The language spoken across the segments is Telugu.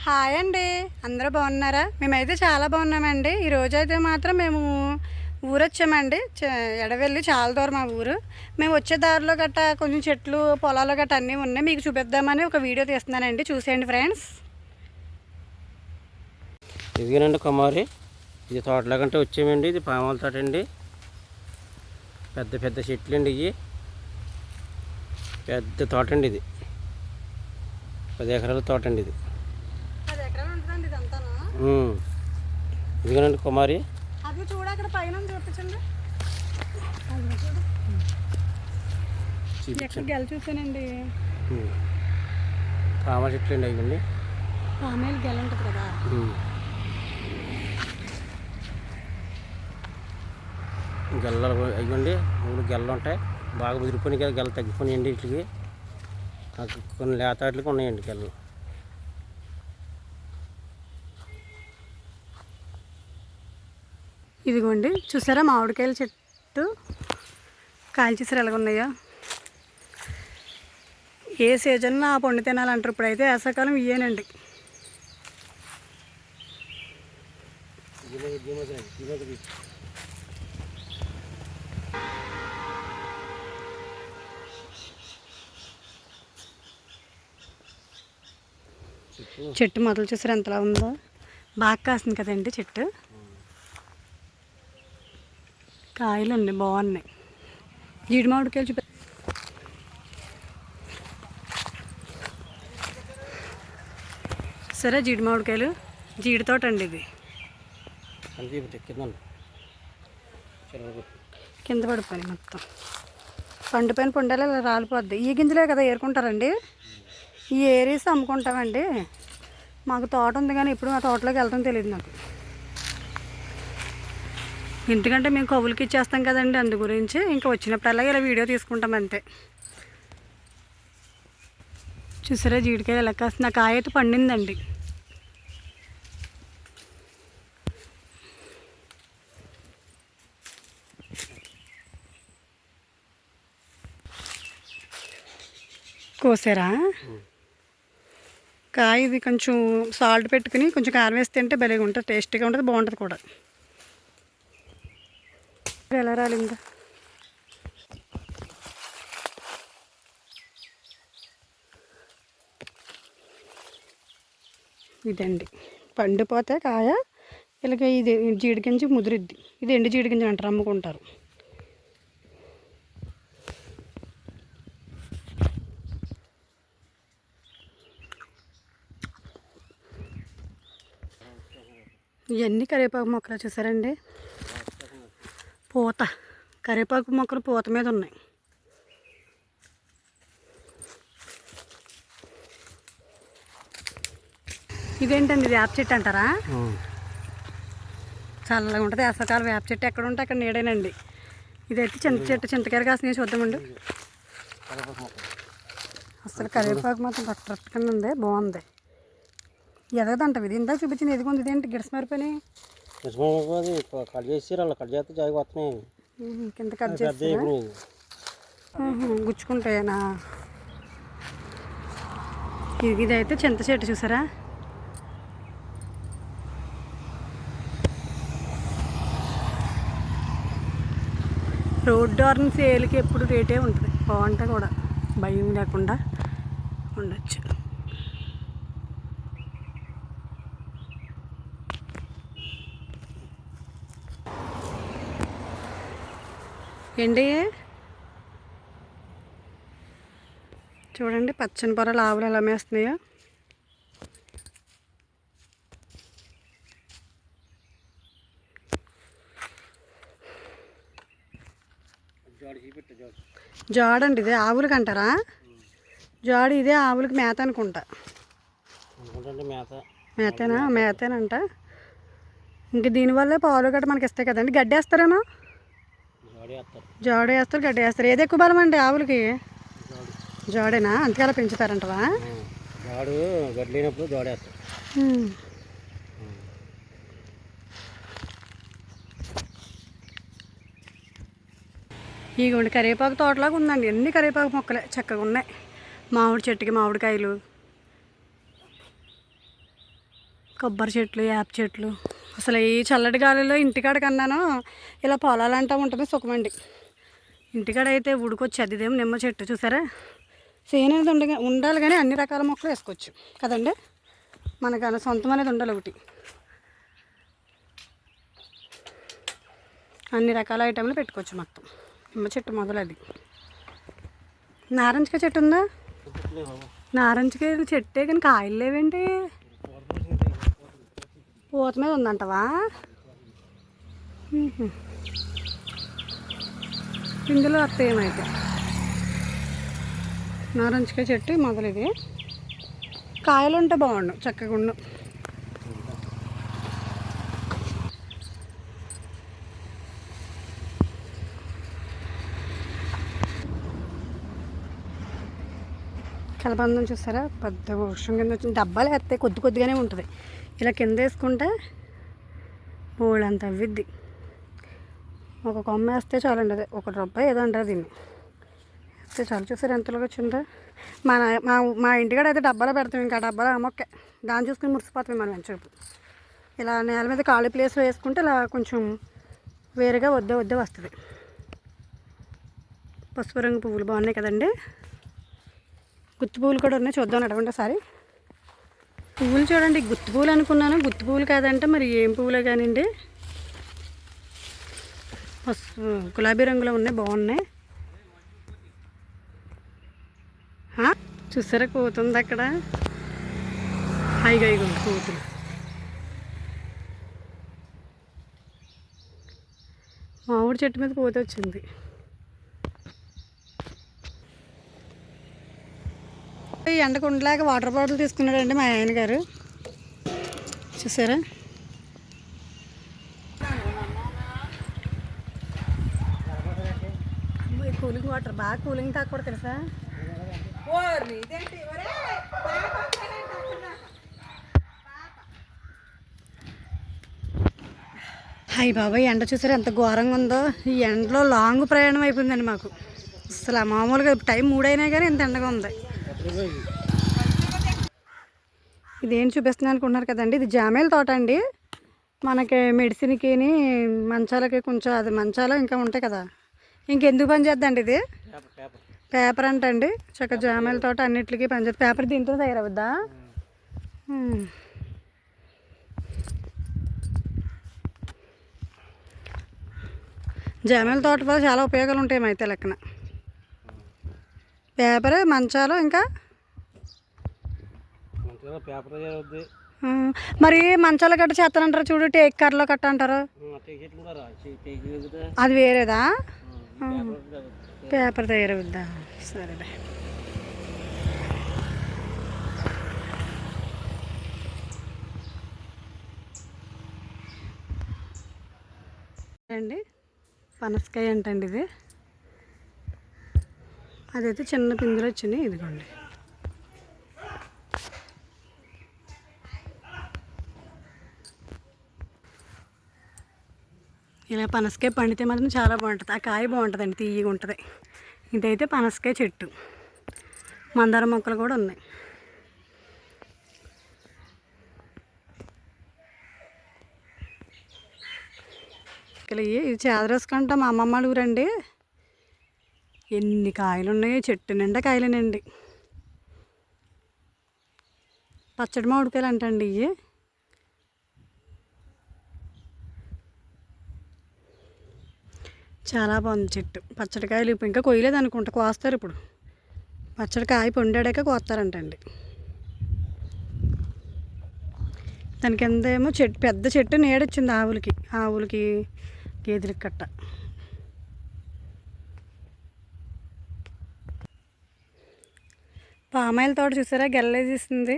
హాయ్ అండి. అందరూ బాగున్నారా? మేమైతే చాలా బాగున్నామండి. ఈరోజు అయితే మాత్రం మేము ఊరు వచ్చామండి చ- ఎడవెళ్ళి చాలా దూరం మా ఊరు. మేము వచ్చే దారిలో గట్ట కొంచెం చెట్లు పొలాలు గట్ట అన్నీ ఉన్నాయి. మీకు చూపిద్దామని ఒక వీడియో తీస్తున్నానండి. చూసేయండి ఫ్రెండ్స్. ఇదిగేనండి కుమారి. ఇది తోటలాగంటే వచ్చామండి. ఇది పామాల తోట అండి. పెద్ద పెద్ద చెట్లు అండి ఇవి పెద్ద తోట అండి ఇది. పది ఎకరాల తోట అండి ఇది పది ఎకరాలు ఉంటుందండి ఇదంతాను ఉమ్. ఇదిగోనండి కుమారి. అది చూడ అక్కడ పైన చూపించండి. ఎక్కడ గెల చూసానండి. పామ చెట్లు అండి ఇవ్వండి పామేలు గెల ఉంటుంది కదా. గెల్లలు అయ్యండి మూడు గెల్లలు ఉంటాయి. బాగా ముదిరిపోయినాయి కదా గెల్ల తగ్గిపోయినాయండి వీటికి. కొన్ని లేత వాటికి ఉన్నాయండి గెల్లలు ఇదిగోండి చూసారా మామిడికాయల చెట్టు? కాయలు చూసారు ఎలాగ ఉన్నాయో? ఏ సీజన్ ఆ పండు తినాలంటారు ఇప్పుడైతే? వేసాకాలం ఇయ్యేనండి. చెట్టు మొదలు చూసారు ఎంతలా ఉందో? బాగా కాసింది కదండి చెట్టు. కాయలు అండి బాగున్నాయి. జీడి మామిడికాయలు చూపి సరే జీడి మామిడికాయలు జీడి తోట అండి ఇది కింద పడిపోయి మొత్తం. పండు పైన పొండాలి ఇలా రాలిపోద్ది. ఈ గింజలే కదా ఏరుకుంటారండి? ఈ ఏరేసి అమ్ముకుంటామండి. మాకు తోట ఉంది కానీ ఇప్పుడు మా తోటలోకి వెళ్తాం తెలియదు నాకు. ఎందుకంటే మేము కవులకి ఇచ్చేస్తాం కదండి అందు గురించి. ఇంకా వచ్చినప్పుడల్లా ఇలా వీడియో తీసుకుంటాం అంతే. చూసారా జీడికాయలు ఎలా కాస్త నా కాయ అయితే పండిందండి. కోసారా? కాయ ఇది కొంచెం సాల్ట్ పెట్టుకుని కొంచెం కారం వేసి తింటే భలేగా ఉంటుంది టేస్టీగా ఉంటుంది బాగుంటుంది కూడా. ఎలా రాలిందా? ఇదండి. పండిపోతే కాయ ఇలాగ ఇది జీడి గింజ ముదిరిద్ది. ఇది ఎండు జీడి గింజ అంటారు అమ్ముకుంటారు. ఇవన్నీ కరివేపాకు మొక్కలు చూసారండి? పూత. కరివేపాకు మొక్కలు పూత మీద ఉన్నాయి. ఇదేంటండి ఇది వేప చెట్టు అంటారా? చల్లగా ఉంటుంది. వేసవకాలం వేప చెట్టు ఎక్కడ ఉంటే అక్కడ నీడేనండి. ఇదైతే చింత చెట్టు చింతకాయలు కాసిన చూద్దామండి. అసలు కరివేపాకు మాత్రం రొట్ట కింద ఉంది. బాగుంది. ఎదగదంట ఇది ఇందాక చూపించింది. ఎదుగుంది ఇదేంటి? గిడస మారిపోయినాయి. అది. కట్ చేసి అలా కట్ చేస్తే జాయి వస్తున్నాయి కింద కట్ చేసి గుచ్చుకుంటాయనా? ఇది ఇదైతే చింత చెట్టు చూసారా? రోడ్డు ఆర్న సేల్కి ఎప్పుడు రేటే ఉంటుంది. బాగుంటుంది కూడా. భయం లేకుండా ఉండొచ్చు. ఏంటి చూడండి పచ్చని పొరలు ఆవులు ఎలా మేస్తున్నాయో. జాడండి ఇదే ఆవులకి అంటారా? జాడు ఇదే ఆవులకి మేత అనుకుంటా. అనుకుంటే మేత. మేతేనా? మేతేనంట. ఇంక దీనివల్లే పాలు గట్ట మనకి ఇస్తాయి కదండి. గడ్డి వేస్తారేమో జాడి వేస్తారు గడ్డి వేస్తారు ఏది ఎక్కువ బలం అండి ఆవులకి? జాడి జాడేనా? అంతకలా పెంచుతారంటవా? జాడు గడ్లేనప్పుడు. ఇగోండి కరివేపాకు తోటలాగా ఉందండి. ఎన్ని కరివేపాకు మొక్కలే చక్కగా ఉన్నాయి. మామిడి చెట్టుకి మామిడికాయలు కొబ్బరి చెట్లు యాప చెట్లు. అసలు ఈ చల్లటి గాలిలో ఇంటికాడ కన్నాను ఇలా పొలాలంటా ఉంటుంది సుఖమండి. ఇంటికాడ అయితే ఉడికొచ్చి అదిదేమో నిమ్మ చెట్టు చూసారా? సేను అనేది ఉండ ఉండాలి కానీ అన్ని రకాల మొక్కలు వేసుకోవచ్చు. కదండి? మనకు సొంతం అనేది ఉండాలి ఒకటి. అన్ని రకాల ఐటెంలు పెట్టుకోవచ్చు మొత్తం. నిమ్మ చెట్టు మొదలు అది నారింజకాయ చెట్టు ఉందా? నారింజకాయ చెట్టే కానీ కాయలు లేవేంటి? పూత మీద ఉందంటవా? ఇందులో వస్తాయి ఏమైతే? నారింజకాయ చెట్టు మొదలు ఇది కాయలు ఉంటే బాగుండు చక్కగా ఉండు. కలబందం చూస్తారా? పెద్ద వృక్షం కింద వచ్చిన డబ్బాలు వేస్తే కొద్ది కొద్దిగానే ఉంటుంది. ఇలా కింద వేసుకుంటే బోళ్ళంత అవ్విద్ది. ఒక కొమ్మ వేస్తే చాలండి అదే ఒక రూపాయి ఏదో అంటారు దీన్ని. వేస్తే చాలు. చూసారు ఎంతలోకి వచ్చిందో? మా మా మా ఇంటికాడ అయితే డబ్బాలో పెడతాం ఇంకా. డబ్బాలో అమ్మొక్కే దాన్ని చూసుకుని మురిసిపోతాం మనం ఎంచూపు ఇలా నేల మీద ఖాళీ ప్లేస్ వేసుకుంటే ఇలా కొంచెం వేరుగా వద్దే వద్ద వస్తుంది. పసుపు రంగు పువ్వులు బాగున్నాయి కదండి. గుత్తి పువ్వులు కూడా ఉన్నాయి. చూద్దాం అడగండి ఒకసారి పువ్వులు చూడండి గుత్తి పువ్వులు అనుకున్నాను. గుత్తి పువ్వులు కాదంటే మరి ఏం పువ్వులే కానివ్వండి పసుపు గులాబీ రంగులో ఉన్నాయి బాగున్నాయి. చూసారా కూతుంది అక్కడ? హైగా ఇగో కూతురు మామిడి చెట్టు మీద కూత వచ్చింది ఈ ఎండకు ఉండలేక వాటర్ బాటిల్ తీసుకున్నాడండి మా ఆయన గారు. చూసారా? కూలింగ్ వాటర్ బాగా కూలింగ్ తాకూడదు తెలుసా? హాయ్ బాబాయ్ ఎండ చూసారా ఎంత ఘోరంగా ఉందో? ఈ ఎండలో లాంగ్ ప్రయాణం అయిపోయిందండి మాకు. అసలు మామూలుగా టైం మూడైనా కానీ ఇంత ఎండగా ఉంది. ఇదేం చూపిస్తున్నాను అనుకుంటున్నారు కదండి? ఇది జామేల తోట అండి. మనకి మెడిసిన్కి మంచాలకి కొంచెం అది మంచాలు ఇంకా ఉంటాయి కదా. ఇంకెందుకు పనిచేద్దండి ఇది? పేపర్ అంటండి. చక్క జామేల తోట అన్నిటికీ పనిచేస్తుంది పేపర్ దీంతో తయారవుద్దా? జామేల తోట వల్ల చాలా ఉపయోగాలు ఉంటాయి అయితే లెక్కన. పేపర్ మంచాలు ఇంకా? మరి మంచాలు గట్ట చేస్తానంటారు చూడు టేక్ కర్రలో కట్ట అంటారు అది వేరేదా? పేపర్ తయారవుద్దా. సరేలే. అండి పనసకాయ అంటండి ఇది. అదైతే చిన్న పిందులు వచ్చినాయి ఇదిగోండి. ఇలా పనసకాయ పండితే మాత్రం చాలా బాగుంటుంది. ఆ కాయ బాగుంటుందండి తీయగా ఉంటుంది. ఇదైతే పనసకాయ చెట్టు. మందార మొక్కలు కూడా ఉన్నాయి. ఇక్కడ ఇవి ఇది చేదరేసుకుంటా మా అమ్మమ్మ వాళ్ళ ఊరండి ఎన్ని కాయలు ఉన్నాయో చెట్టు నిండా కాయలేనండి. పచ్చడి మామిడికాయలు అంటండి ఇవి చాలా బాగుంది చెట్టు. పచ్చడికాయలు ఇప్పుడు ఇంకా కొయ్యలేదు అనుకుంటా కోస్తారు ఇప్పుడు. పచ్చడికాయ పొండాడాక కోస్తారంటండి. దాని కింద ఏమో చెట్టు పెద్ద చెట్టు నీడొచ్చింది ఆవులకి ఆవులకి గేదెలకి కట్ట. పామాయిల తోట చూసారా? గెల్లేసిస్తుంది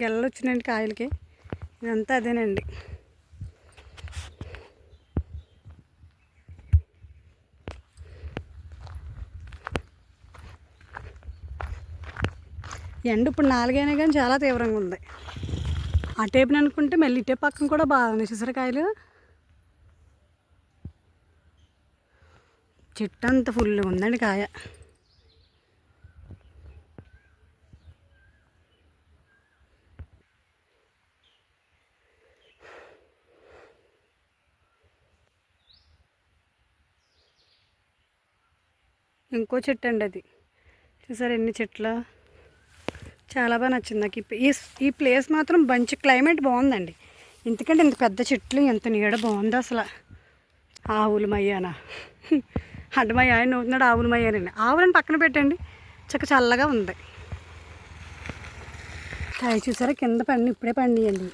గెల్లలు వచ్చినాయండి కాయలకి. ఇదంతా అదేనండి. ఎండ ఇప్పుడు నాలుగైనా కానీ చాలా తీవ్రంగా ఉంది. ఆ అనుకుంటే మళ్ళీ ఇటే పక్కన కూడా బాగుంది చూసారకాయలు చెట్టు అంత ఫుల్గా ఉందండి కాయ. ఇంకో చెట్టు అండి అది. చూసారు ఎన్ని చెట్లు? చాలా బాగా నచ్చింది నాకు. ఈ ఈ ఈ ప్లేస్ మాత్రం మంచి క్లైమేట్ బాగుందండి. ఎందుకంటే ఇంత పెద్ద చెట్లు ఎంత నీడ బాగుంది అసలు. ఆవులు మయ్యానా. అంటే మా ఆయన నవ్వుతున్నాడు ఆవులు మయ్యానండి ఆవులను పక్కన పెట్టండి. చక్క చల్లగా ఉంది. కాయ చూసారా? కింద పండి ఇప్పుడే పండియండి.